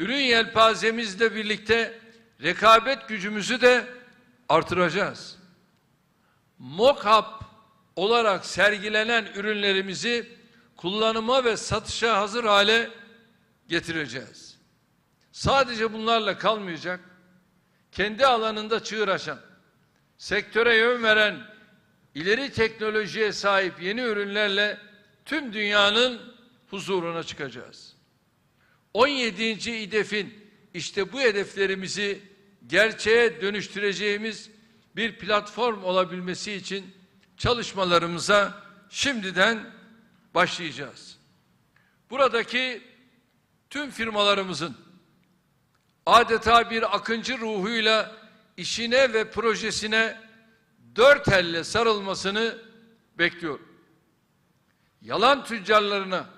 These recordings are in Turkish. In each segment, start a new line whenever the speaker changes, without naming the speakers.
ürün yelpazemizle birlikte rekabet gücümüzü de artıracağız. Mock-up olarak sergilenen ürünlerimizi kullanıma ve satışa hazır hale getireceğiz. Sadece bunlarla kalmayacak, kendi alanında çığır açan, sektöre yön veren, ileri teknolojiye sahip yeni ürünlerle tüm dünyanın huzuruna çıkacağız. 17. İDEF'in işte bu hedeflerimizi gerçeğe dönüştüreceğimiz bir platform olabilmesi için çalışmalarımıza şimdiden başlayacağız. Buradaki tüm firmalarımızın adeta bir akıncı ruhuyla işine ve projesine dört elle sarılmasını bekliyorum. Yalan tüccarlarına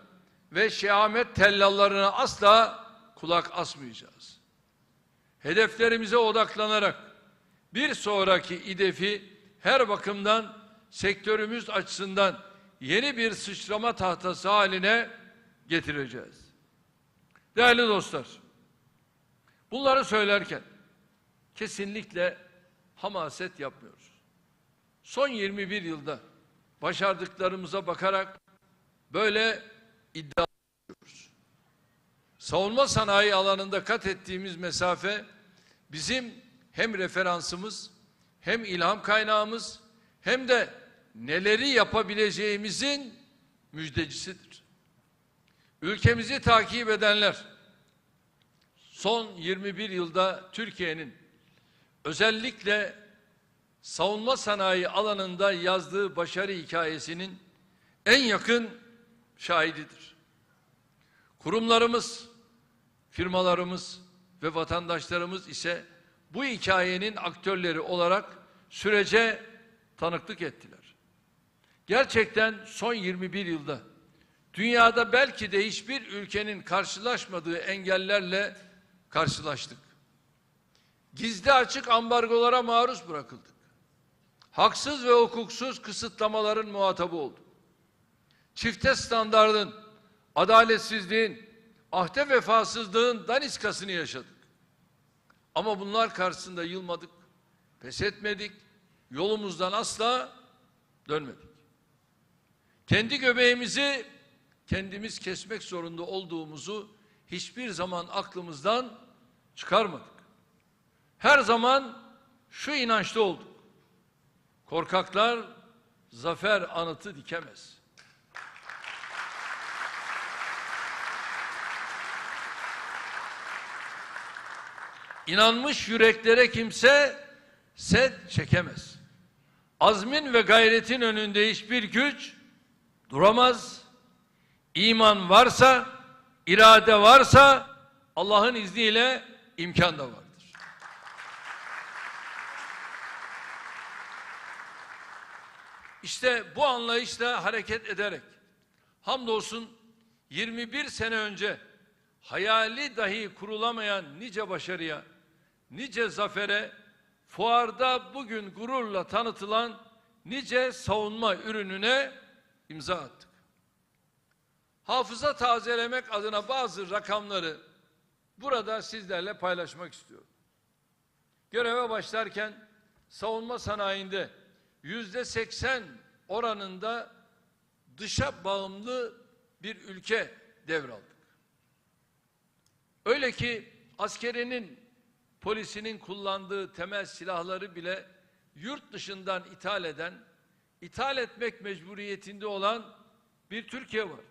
ve şehamet tellallarına asla kulak asmayacağız. Hedeflerimize odaklanarak bir sonraki İDEF'i her bakımdan sektörümüz açısından yeni bir sıçrama tahtası haline getireceğiz. Değerli dostlar, bunları söylerken kesinlikle hamaset yapmıyoruz. Son 21 yılda başardıklarımıza bakarak böyle iddia ediyoruz. Savunma sanayi alanında kat ettiğimiz mesafe bizim hem referansımız hem ilham kaynağımız hem de neleri yapabileceğimizin müjdecisidir. Ülkemizi takip edenler son 21 yılda Türkiye'nin özellikle savunma sanayi alanında yazdığı başarı hikayesinin en yakın şahididir. Kurumlarımız, firmalarımız ve vatandaşlarımız ise bu hikayenin aktörleri olarak sürece tanıklık ettiler. Gerçekten son 21 yılda dünyada belki de hiçbir ülkenin karşılaşmadığı engellerle karşılaştık. Gizli açık ambargolara maruz bırakıldık. Haksız ve hukuksuz kısıtlamaların muhatabı olduk. Çifte standardın, adaletsizliğin, ahde vefasızlığın daniskasını yaşadık. Ama bunlar karşısında yılmadık, pes etmedik, yolumuzdan asla dönmedik. Kendi göbeğimizi kendimiz kesmek zorunda olduğumuzu hiçbir zaman aklımızdan çıkarmadık. Her zaman şu inançta olduk. Korkaklar zafer anıtı dikemez. İnanmış yüreklere kimse set çekemez. Azmin ve gayretin önünde hiçbir güç duramaz. İman varsa, irade varsa Allah'ın izniyle imkan da vardır. İşte bu anlayışla hareket ederek hamdolsun 21 sene önce hayali dahi kurulamayan nice başarıya, nice zafere, fuarda bugün gururla tanıtılan nice savunma ürününe imza attık. Hafıza tazelemek adına bazı rakamları burada sizlerle paylaşmak istiyorum. Göreve başlarken savunma sanayinde yüzde seksen oranında dışa bağımlı bir ülke devraldık. Öyle ki askerinin, polisinin kullandığı temel silahları bile yurt dışından ithal eden, ithal etmek mecburiyetinde olan bir Türkiye vardı.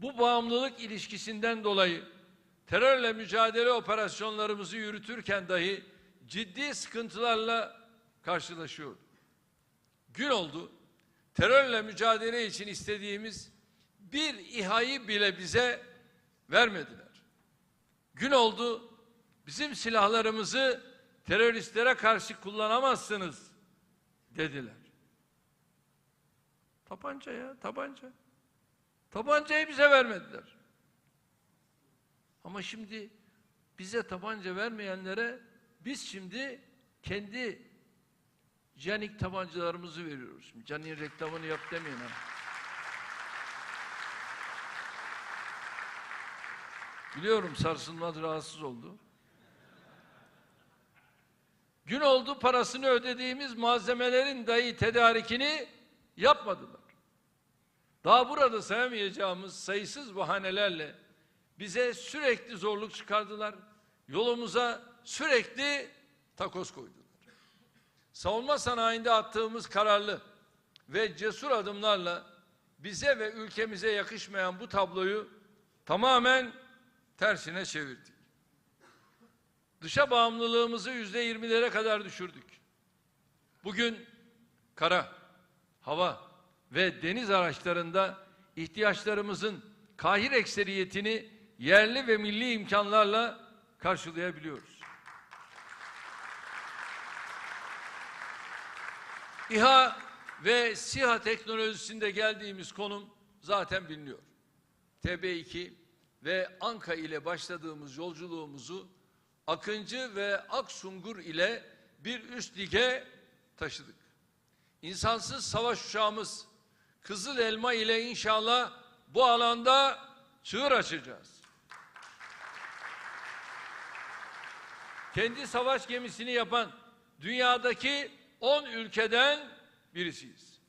Bu bağımlılık ilişkisinden dolayı terörle mücadele operasyonlarımızı yürütürken dahi ciddi sıkıntılarla karşılaşıyorduk. Gün oldu, terörle mücadele için istediğimiz bir İHA'yı bile bize vermediler. Gün oldu, bizim silahlarımızı teröristlere karşı kullanamazsınız dediler. Tabanca ya, tabanca. Tabancayı bize vermediler. Ama şimdi bize tabanca vermeyenlere biz şimdi kendi Canik tabancalarımızı veriyoruz. Şimdi Canik'in reklamını yap demeyin ha. Biliyorum sarsılmaz rahatsız oldu. Gün oldu parasını ödediğimiz malzemelerin dahi tedarikini yapmadılar. Daha burada sayamayacağımız sayısız bahanelerle bize sürekli zorluk çıkardılar. Yolumuza sürekli takoz koydular. Savunma sanayinde attığımız kararlı ve cesur adımlarla bize ve ülkemize yakışmayan bu tabloyu tamamen tersine çevirdik. Dışa bağımlılığımızı yüzde yirmilere kadar düşürdük. Bugün kara, hava ve deniz araçlarında ihtiyaçlarımızın kahir ekseriyetini yerli ve milli imkanlarla karşılayabiliyoruz. İHA ve SİHA teknolojisinde geldiğimiz konum zaten biliniyor. TB2 ve Anka ile başladığımız yolculuğumuzu Akıncı ve Aksungur ile bir üst lige taşıdık. İnsansız savaş uçağımız Kızıl Elma ile inşallah bu alanda çığır açacağız. Kendi savaş gemisini yapan dünyadaki 10 ülkeden birisiyiz.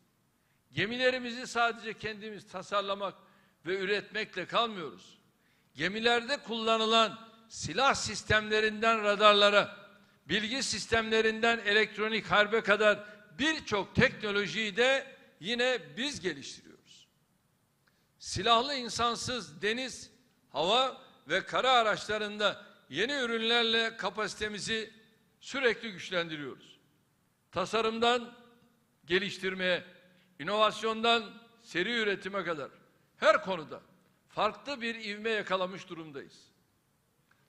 Gemilerimizi sadece kendimiz tasarlamak ve üretmekle kalmıyoruz. Gemilerde kullanılan silah sistemlerinden radarlara, bilgi sistemlerinden elektronik harbe kadar birçok teknolojiyi de yine biz geliştiriyoruz. Silahlı insansız deniz, hava ve kara araçlarında yeni ürünlerle kapasitemizi sürekli güçlendiriyoruz. Tasarımdan geliştirmeye, inovasyondan seri üretime kadar her konuda farklı bir ivme yakalamış durumdayız.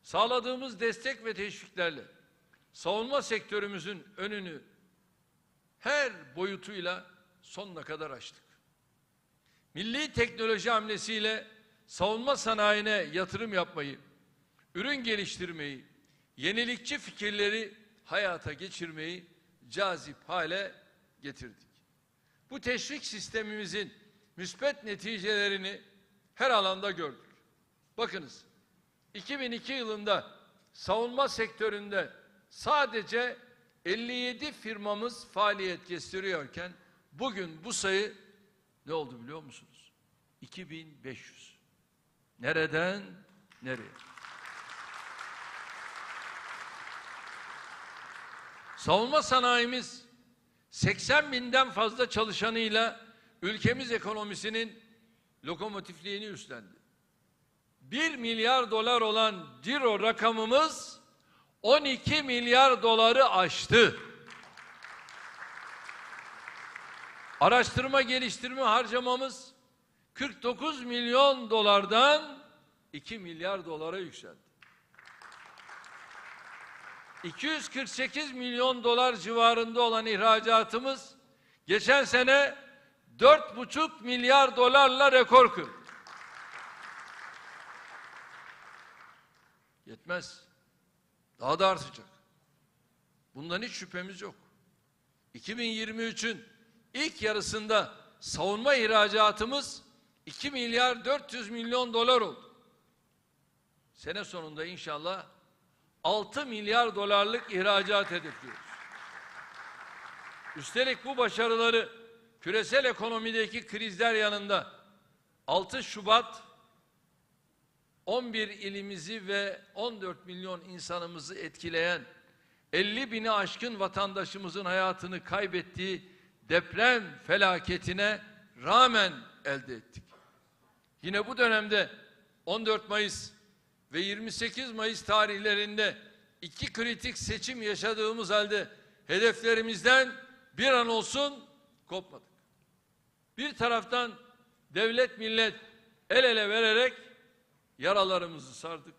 Sağladığımız destek ve teşviklerle savunma sektörümüzün önünü her boyutuyla sonuna kadar açtık. Milli teknoloji hamlesiyle savunma sanayine yatırım yapmayı, ürün geliştirmeyi, yenilikçi fikirleri hayata geçirmeyi cazip hale getirdik. Bu teşvik sistemimizin müspet neticelerini her alanda gördük. Bakınız 2002 yılında savunma sektöründe sadece 57 firmamız faaliyet gösteriyorken bugün bu sayı ne oldu biliyor musunuz? 2500. Nereden nereye? Savunma sanayimiz 80 binden fazla çalışanıyla ülkemiz ekonomisinin lokomotifliğini üstlendi. 1 milyar dolar olan ciro rakamımız 12 milyar doları aştı. Araştırma geliştirme harcamamız 49 milyon dolardan 2 milyar dolara yükseldi. 248 milyon dolar civarında olan ihracatımız geçen sene 4,5 milyar dolarla rekor kırdı. Yetmez. Daha da artacak. Bundan hiç şüphemiz yok. 2023'ün ilk yarısında savunma ihracatımız 2 milyar 400 milyon dolar oldu. Sene sonunda inşallah 6 milyar dolarlık ihracat hedefliyoruz. Üstelik bu başarıları küresel ekonomideki krizler yanında 6 Şubat 11 ilimizi ve 14 milyon insanımızı etkileyen 50 bini aşkın vatandaşımızın hayatını kaybettiği deprem felaketine rağmen elde ettik. Yine bu dönemde 14 Mayıs ve 28 Mayıs tarihlerinde iki kritik seçim yaşadığımız halde hedeflerimizden bir an olsun kopmadık. Bir taraftan devlet millet el ele vererek yaralarımızı sardık.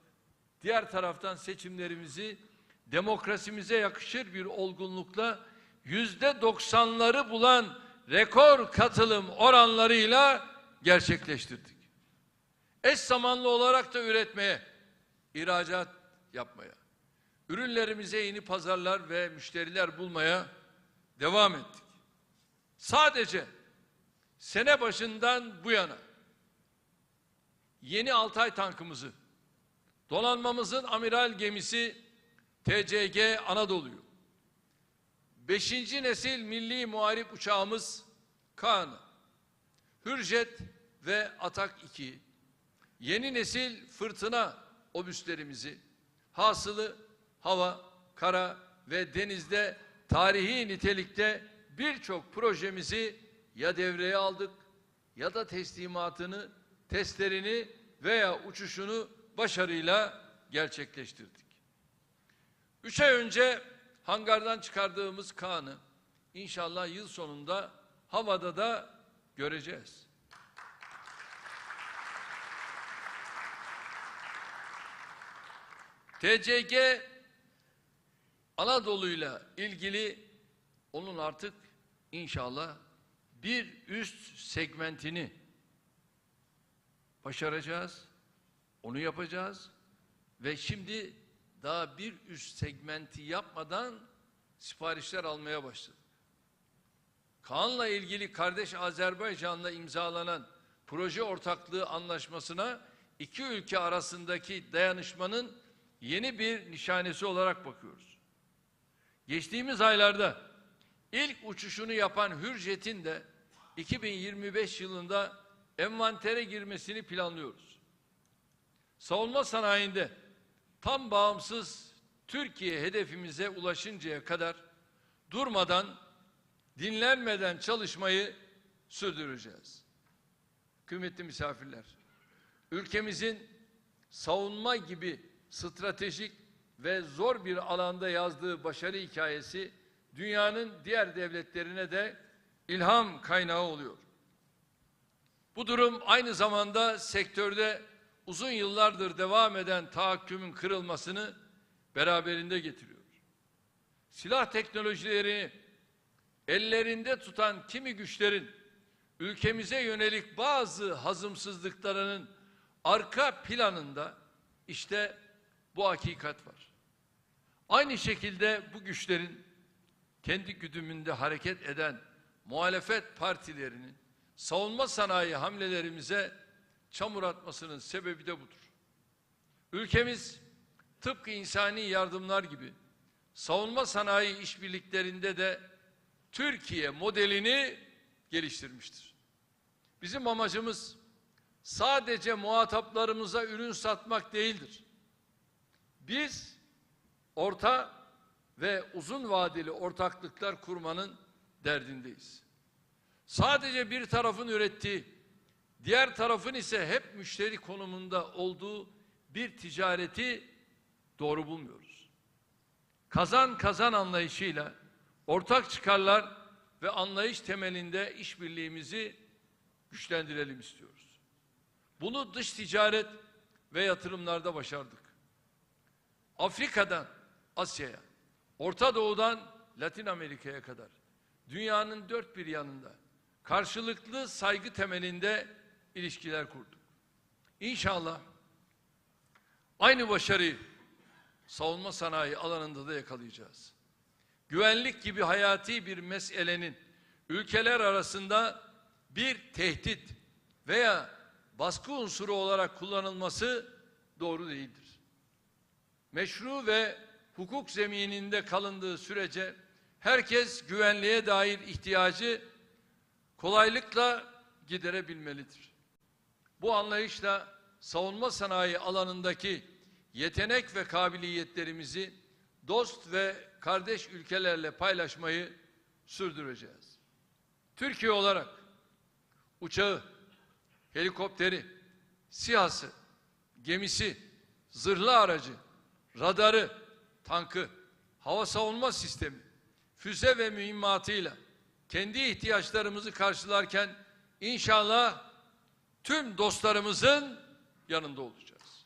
Diğer taraftan seçimlerimizi demokrasimize yakışır bir olgunlukla yüzde doksanları bulan rekor katılım oranlarıyla gerçekleştirdik. Eş zamanlı olarak da üretmeye, ihracat yapmaya, ürünlerimize yeni pazarlar ve müşteriler bulmaya devam ettik. Sadece sene başından bu yana yeni Altay tankımızı, Donanmamızın amiral gemisi TCG Anadolu'yu. Beşinci nesil milli muharip uçağımız Kaan, Hürjet ve Atak 2, yeni nesil fırtına obüslerimizi, hasılı hava, kara ve denizde tarihi nitelikte birçok projemizi ya devreye aldık ya da teslimatını, testlerini veya uçuşunu başarıyla gerçekleştirdik. Üç ay önce hangardan çıkardığımız Kaan'ı inşallah yıl sonunda havada da göreceğiz. TCG Anadolu'yla ilgili onun artık inşallah bir üst segmentini başaracağız. Onu yapacağız. Ve şimdi daha bir üst segmenti yapmadan siparişler almaya başladık. Kaan'la ilgili kardeş Azerbaycan'la imzalanan proje ortaklığı anlaşmasına iki ülke arasındaki dayanışmanın yeni bir nişanesi olarak bakıyoruz. Geçtiğimiz aylarda ilk uçuşunu yapan Hürjet'in de 2025 yılında envantere girmesini planlıyoruz. Savunma sanayinde tam bağımsız Türkiye hedefimize ulaşıncaya kadar durmadan, dinlenmeden çalışmayı sürdüreceğiz. Kıymetli misafirler, ülkemizin savunma gibi stratejik ve zor bir alanda yazdığı başarı hikayesi dünyanın diğer devletlerine de ilham kaynağı oluyor. Bu durum aynı zamanda sektörde uzun yıllardır devam eden tahakkümün kırılmasını beraberinde getiriyor. Silah teknolojilerini ellerinde tutan kimi güçlerin ülkemize yönelik bazı hazımsızlıklarının arka planında işte bu hakikat var. Aynı şekilde bu güçlerin kendi güdümünde hareket eden muhalefet partilerinin savunma sanayi hamlelerimize çamur atmasının sebebi de budur. Ülkemiz tıpkı insani yardımlar gibi savunma sanayi işbirliklerinde de Türkiye modelini geliştirmiştir. Bizim amacımız sadece muhataplarımıza ürün satmak değildir. Biz orta ve uzun vadeli ortaklıklar kurmanın derdindeyiz. Sadece bir tarafın ürettiği, diğer tarafın ise hep müşteri konumunda olduğu bir ticareti doğru bulmuyoruz. Kazan kazan anlayışıyla ortak çıkarlar ve anlayış temelinde işbirliğimizi güçlendirelim istiyoruz. Bunu dış ticaret ve yatırımlarda başardık. Afrika'dan Asya'ya, Orta Doğu'dan Latin Amerika'ya kadar dünyanın dört bir yanında karşılıklı saygı temelinde ilişkiler kurduk. İnşallah aynı başarıyı savunma sanayi alanında da yakalayacağız. Güvenlik gibi hayati bir meselenin ülkeler arasında bir tehdit veya baskı unsuru olarak kullanılması doğru değildir. Meşru ve hukuk zemininde kalındığı sürece herkes güvenliğe dair ihtiyacı kolaylıkla giderebilmelidir. Bu anlayışla savunma sanayi alanındaki yetenek ve kabiliyetlerimizi dost ve kardeş ülkelerle paylaşmayı sürdüreceğiz. Türkiye olarak uçağı, helikopteri, sihası, gemisi, zırhlı aracı, radarı, tankı, hava savunma sistemi, füze ve mühimmatıyla kendi ihtiyaçlarımızı karşılarken inşallah tüm dostlarımızın yanında olacağız.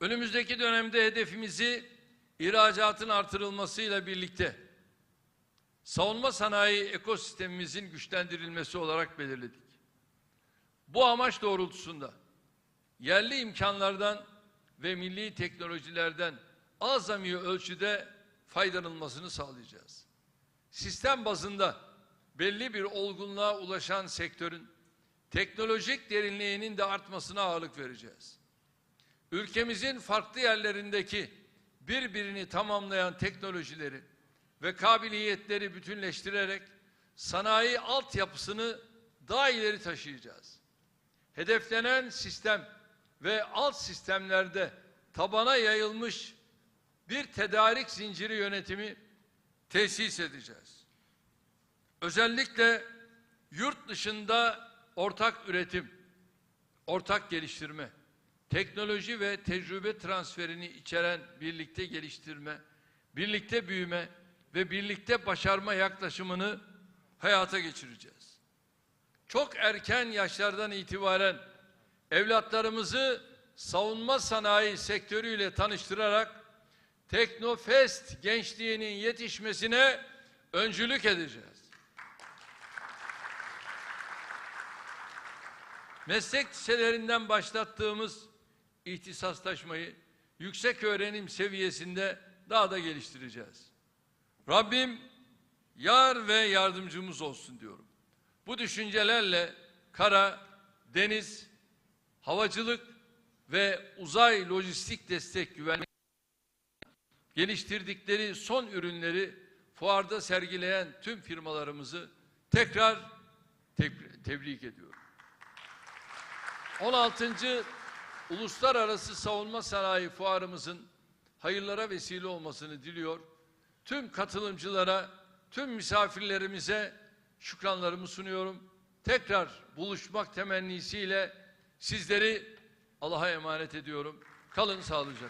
Önümüzdeki dönemde hedefimizi ihracatın artırılmasıyla birlikte savunma sanayi ekosistemimizin güçlendirilmesi olarak belirledik. Bu amaç doğrultusunda yerli imkanlardan ve milli teknolojilerden azami ölçüde faydalanılmasını sağlayacağız. Sistem bazında belli bir olgunluğa ulaşan sektörün teknolojik derinliğinin de artmasına ağırlık vereceğiz. Ülkemizin farklı yerlerindeki birbirini tamamlayan teknolojileri ve kabiliyetleri bütünleştirerek sanayi altyapısını daha ileri taşıyacağız. Hedeflenen sistem ve alt sistemlerde tabana yayılmış bir tedarik zinciri yönetimi tesis edeceğiz. Özellikle yurt dışında ortak üretim, ortak geliştirme, teknoloji ve tecrübe transferini içeren birlikte geliştirme, birlikte büyüme ve birlikte başarma yaklaşımını hayata geçireceğiz. Çok erken yaşlardan itibaren evlatlarımızı savunma sanayi sektörüyle tanıştırarak Teknofest gençliğinin yetişmesine öncülük edeceğiz. Meslek liselerinden başlattığımız ihtisaslaşmayı yüksek öğrenim seviyesinde daha da geliştireceğiz. Rabbim yar ve yardımcımız olsun diyorum. Bu düşüncelerle kara, deniz, havacılık ve uzay lojistik destek güvenlik geliştirdikleri son ürünleri fuarda sergileyen tüm firmalarımızı tekrar tebri- tebrik ediyorum. 16. Uluslararası Savunma Sanayi Fuarımızın hayırlara vesile olmasını diliyor. Tüm katılımcılara, tüm misafirlerimize şükranlarımı sunuyorum. Tekrar buluşmak temennisiyle sizleri Allah'a emanet ediyorum. Kalın sağlıcakla.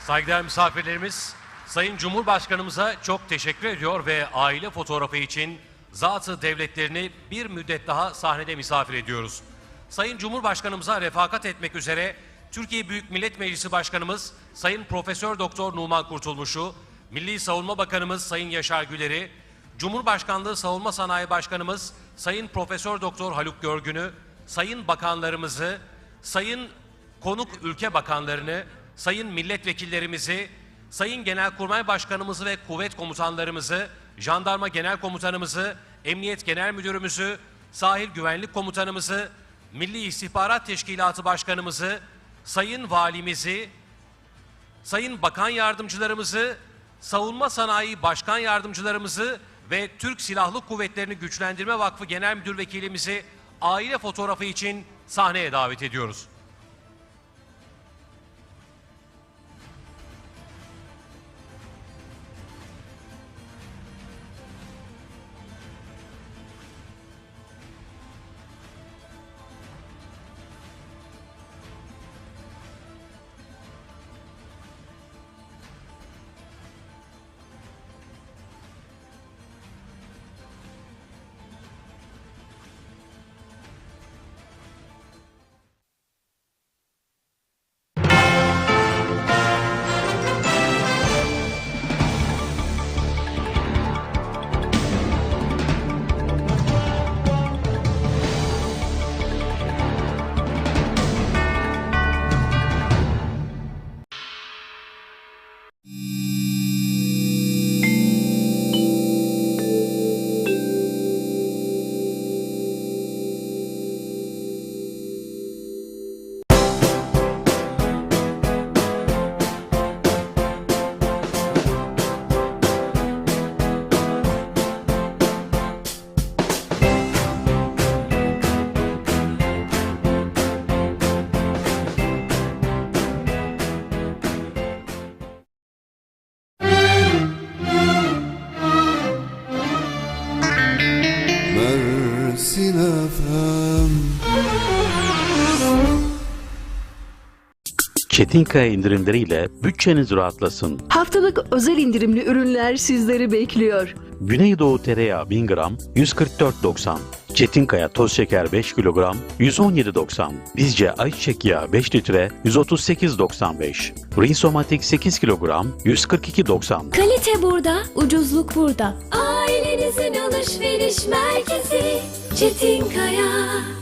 Saygıdeğer misafirlerimiz, Sayın Cumhurbaşkanımıza çok teşekkür ediyor ve aile fotoğrafı için zatı devletlerini bir müddet daha sahnede misafir ediyoruz. Sayın Cumhurbaşkanımıza refakat etmek üzere Türkiye Büyük Millet Meclisi Başkanımız Sayın Profesör Doktor Numan Kurtulmuş'u, Milli Savunma Bakanımız Sayın Yaşar Güler'i, Cumhurbaşkanlığı Savunma Sanayi Başkanımız Sayın Profesör Doktor Haluk Görgün'ü, Sayın Bakanlarımızı, Sayın konuk ülke bakanlarını, sayın milletvekillerimizi, sayın genelkurmay başkanımızı ve kuvvet komutanlarımızı, jandarma genel komutanımızı, emniyet genel müdürümüzü, sahil güvenlik komutanımızı, Milli İstihbarat Teşkilatı başkanımızı, sayın valimizi, sayın bakan yardımcılarımızı, savunma sanayi başkan yardımcılarımızı ve Türk Silahlı Kuvvetlerini Güçlendirme Vakfı Genel Müdür Vekilimizi aile fotoğrafı için sahneye davet ediyoruz.
Çetinkaya indirimleriyle bütçeniz rahatlasın.
Haftalık özel indirimli ürünler sizleri bekliyor.
Güneydoğu tereyağı 1000 gram 144.90. Çetinkaya toz şeker 5 kilogram 117.90. Bizce ayçiçek yağı 5 litre 138.95. Rinsomatik 8 kilogram 142.90.
Kalite burada, ucuzluk burada. Ailenizin alışveriş merkezi Çetinkaya.